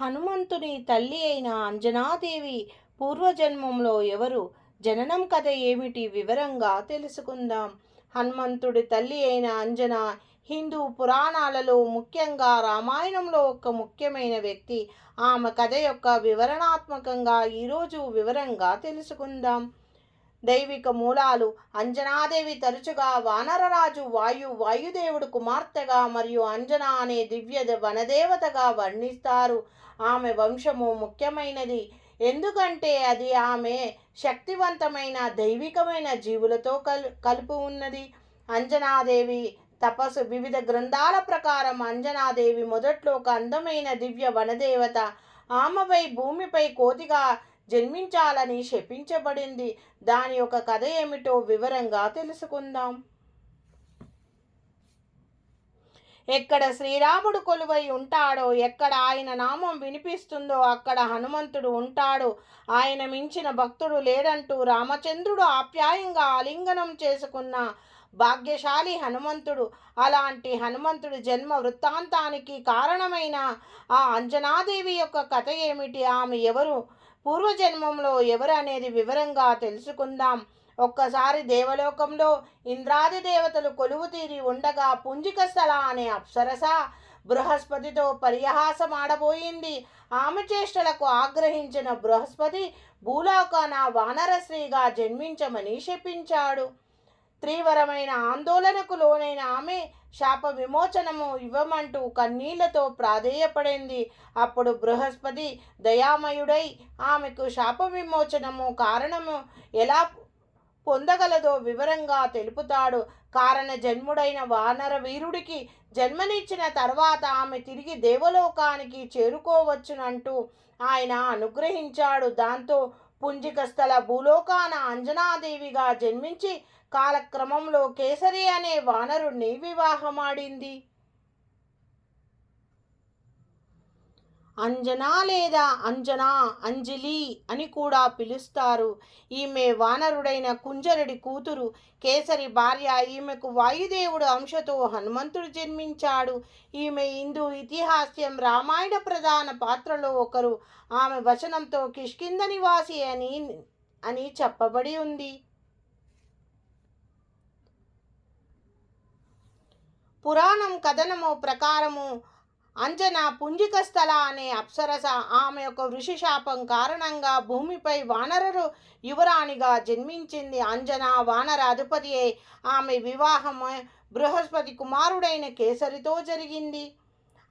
హనుమంతుని తల్లి అయిన అంజనాదేవి పూర్వజన్మంలో ఎవరు? జననం కథ ఏమిటి? వివరంగా తెలుసుకుందాం. హనుమంతుడి తల్లి అయిన అంజన హిందూ పురాణాలలో ముఖ్యంగా రామాయణంలో ఒక ముఖ్యమైన వ్యక్తి. ఆమె కథ యొక్క వివరణాత్మకంగా ఈరోజు వివరంగా తెలుసుకుందాం. దైవిక మూలాలు అంజనాదేవి తరచుగా వానరరాజు వాయు వాయుదేవుడు కుమార్తెగా మరియు అంజనా అనే దివ్య వనదేవతగా వర్ణిస్తారు. ఆమె వంశము ముఖ్యమైనది. ఎందుకంటే అది ఆమె శక్తివంతమైన దైవికమైన జీవులతో కల్ కలుపు ఉన్నది. అంజనాదేవి తపస్సు వివిధ గ్రంథాల ప్రకారం అంజనాదేవి మొదట్లో ఒక అందమైన దివ్య వనదేవత. ఆమెపై భూమిపై కోతిగా జన్మించాలని శపించబడింది. దాని యొక్క కథ ఏమిటో వివరంగా తెలుసుకుందాం. ఎక్కడ శ్రీరాముడు కొలువై ఉంటాడో ఎక్కడ ఆయన నామం వినిపిస్తుందో అక్కడ హనుమంతుడు ఉంటాడు. ఆయన మించిన భక్తుడు లేడంటూ రామచంద్రుడు ఆప్యాయంగా ఆలింగనం చేసుకున్న భాగ్యశాలి హనుమంతుడు. అలాంటి హనుమంతుడి జన్మ వృత్తాంతానికి కారణమైన ఆ అంజనాదేవి యొక్క కథ ఏమిటి? ఆమె ఎవరు? పూర్వజన్మంలో ఎవరు అనేది వివరంగా తెలుసుకుందాం. ఒక్కసారి దేవలోకంలో ఇంద్రాది దేవతలు కొలువు తీరి ఉండగా పుంజిక స్థల అనే అప్సరస బృహస్పతితో పరిహాసమాడబోయింది. ఆమె చేష్టలకు ఆగ్రహించిన బృహస్పతి భూలోకాన వానరశ్రీగా జన్మించమని శపించాడు. తీవ్రమైన ఆందోళనకు లోనైన ఆమె శాప విమోచనము ఇవ్వమంటూ కన్నీళ్ళతో ప్రాధేయపడింది. అప్పుడు బృహస్పతి దయామయుడై ఆమెకు శాప విమోచనము కారణము ఎలా పొందగలదో వివరంగా తెలుపుతాడు. కారణ జన్ముడైన వానర వీరుడికి జన్మనిచ్చిన తర్వాత ఆమె తిరిగి దేవలోకానికి చేరుకోవచ్చునంటూ ఆయన అనుగ్రహించాడు. దాంతో పుంజిక స్థల భూలోకాన అంజనాదేవిగా జన్మించి కాలక్రమంలో కేసరి అనే వానరుణ్ణి వివాహమాడింది. అంజనా లేదా అంజనా అంజలి అని కూడా పిలుస్తారు. ఈమె వానరుడైన కుంజరుడి కూతురు కేసరి భార్య. ఈమెకు వాయుదేవుడు అంశతో హనుమంతుడు జన్మించాడు. ఈమె హిందూ ఇతిహాస్యం రామాయణ ప్రధాన పాత్రలో ఒకరు. ఆమె వచనంతో కిష్కింద నివాసి అని అని చెప్పబడి ఉంది. పురాణం కథనము ప్రకారము అంజన పుంజిక స్థల అనే అప్సరస ఆమె యొక్క ఋషి శాపం కారణంగా భూమిపై వానరరు యువరాణిగా జన్మించింది అంజన వానర అధిపతి ఆమె వివాహం బృహస్పతి కుమారుడైన కేసరితో జరిగింది.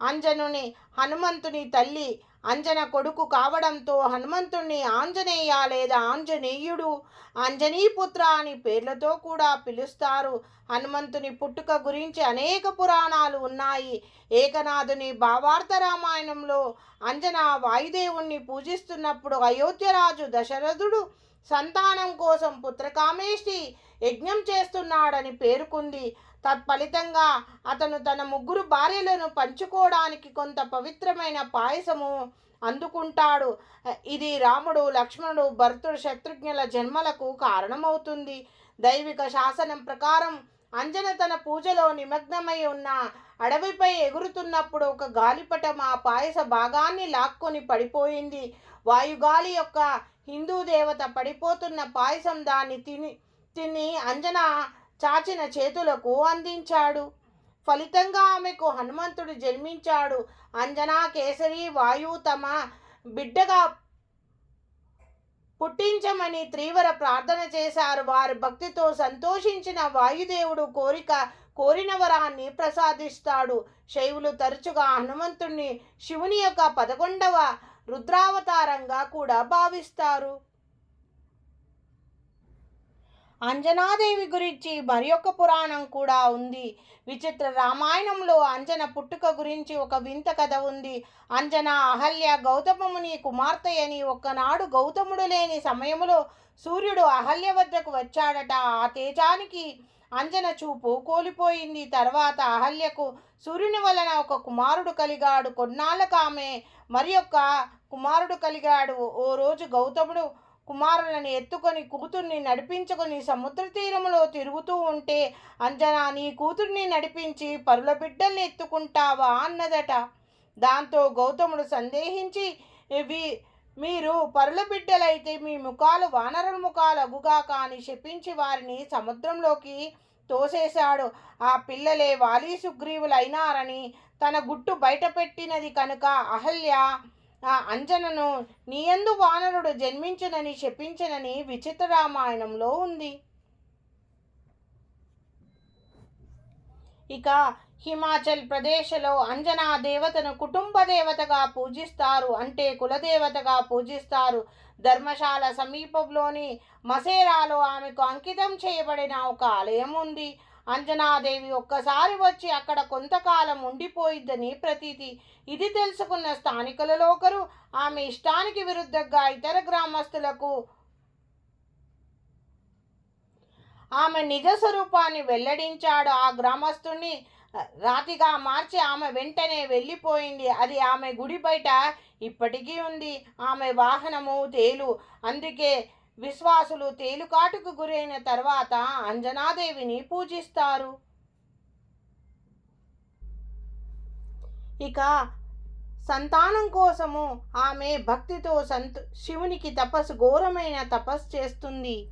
అంజనుని హనుమంతుని తల్లి అంజన కొడుకు కావడంతో హనుమంతుణ్ణి ఆంజనేయ లేదా ఆంజనేయుడు అంజనీపుత్ర అని పేర్లతో కూడా పిలుస్తారు. హనుమంతుని పుట్టుక గురించి అనేక పురాణాలు ఉన్నాయి. ఏకనాథుని భావార్థ రామాయణంలో అంజన వాయుదేవుణ్ణి పూజిస్తున్నప్పుడు అయోధ్యరాజు దశరథుడు సంతానం కోసం పుత్రకామేష్టి యజ్ఞం చేస్తున్నాడని పేర్కొంది. తత్ఫలితంగా అతను తన ముగ్గురు భార్యలను పంచుకోవడానికి కొంత పవిత్రమైన పాయసము అందుకుంటాడు. ఇది రాముడు లక్ష్మణుడు భరతుడు శత్రుఘ్నుల జన్మలకు కారణమవుతుంది. దైవిక శాసనం ప్రకారం అంజన తన పూజలో నిమగ్నమై ఉన్న అడవిపై ఎగురుతున్నప్పుడు ఒక గాలిపటం ఆ పాయస భాగాన్ని లాక్కొని పడిపోయింది. వాయుగాలి యొక్క హిందూ దేవత పడిపోతున్న పాయసం దాన్ని తిని తిని అంజన చాచిన చేతులకు అందించాడు. ఫలితంగా ఆమెకు హనుమంతుడు జన్మించాడు. అంజనా కేసరి వాయువు తమ బిడ్డగా పుట్టించమని తీవ్ర ప్రార్థన చేశారు. వారి భక్తితో సంతోషించిన వాయుదేవుడు కోరిక కోరిన వరాన్ని ప్రసాదిస్తాడు. శైవులు తరచుగా హనుమంతుణ్ణి శివుని యొక్క పదకొండవ రుద్రావతారంగా కూడా భావిస్తారు. అంజనాదేవి గురించి మరి ఒక పురాణం కూడా ఉంది. విచిత్ర రామాయణంలో అంజన పుట్టుక గురించి ఒక వింత కథ ఉంది. అంజన అహల్య గౌతమముని కుమార్తె అని ఒక్కనాడు గౌతముడు లేని సమయంలో సూర్యుడు అహల్య వద్దకు వచ్చాడట. ఆ తేజానికి అంజన చూపు కోల్పోయింది. తర్వాత అహల్యకు సూర్యుని వలన ఒక కుమారుడు కలిగాడు. కొన్నాళ్ళకు ఆమె మరి యొక్క కుమారుడు కలిగాడు. ఓ రోజు గౌతముడు కుమారులను ఎత్తుకొని కూతుర్ని నడిపించుకొని సముద్ర తీరములో తిరుగుతూ ఉంటే అంజనా నీ కూతుర్ని నడిపించి పరుల బిడ్డల్ని ఎత్తుకుంటావా అన్నదట. దాంతో గౌతముడు సందేహించి వి మీరు పరుల బిడ్డలైతే మీ ముఖాలు వానరుల ముఖాలు అగుగాక శపించి వారిని సముద్రంలోకి తోసేశాడు. ఆ పిల్లలే వాలి సుగ్రీవులైనారని తన గుట్టు బయటపెట్టినది కనుక అహల్య అంజనను నీయందు వానరుడు జన్మించునని శపించనని విచిత్ర రామాయణంలో ఉంది. ఇక హిమాచల్ ప్రదేశ్లో అంజనా దేవతను కుటుంబ దేవతగా పూజిస్తారు. అంటే కులదేవతగా పూజిస్తారు. ధర్మశాల సమీపంలోని మసేరాలో ఆమెకు అంకితం చేయబడిన ఒక ఆలయం ఉంది. అంజనాదేవి ఒక్కసారి వచ్చి అక్కడ కొంతకాలం ఉండిపోయిద్దని ప్రతీతి. ఇది తెలుసుకున్న స్థానికులలో ఒకరు ఆమె ఇష్టానికి విరుద్ధంగా ఇతర గ్రామస్తులకు ఆమె నిజ స్వరూపాన్ని వెల్లడించాడు. ఆ గ్రామస్తుని రాతిగా మార్చి ఆమె వెంటనే వెళ్ళిపోయింది. అది ఆమె గుడి బయట ఇప్పటికీ ఉంది. ఆమె వాహనము తేలు. అందుకే విశ్వాసులు తేలుకాటుకు గురైన తర్వాత అంజనాదేవిని పూజిస్తారు. ఇక సంతానం కోసము ఆమె భక్తితో సంత శివునికి తపస్సు ఘోరమైన తపస్సు చేస్తుంది.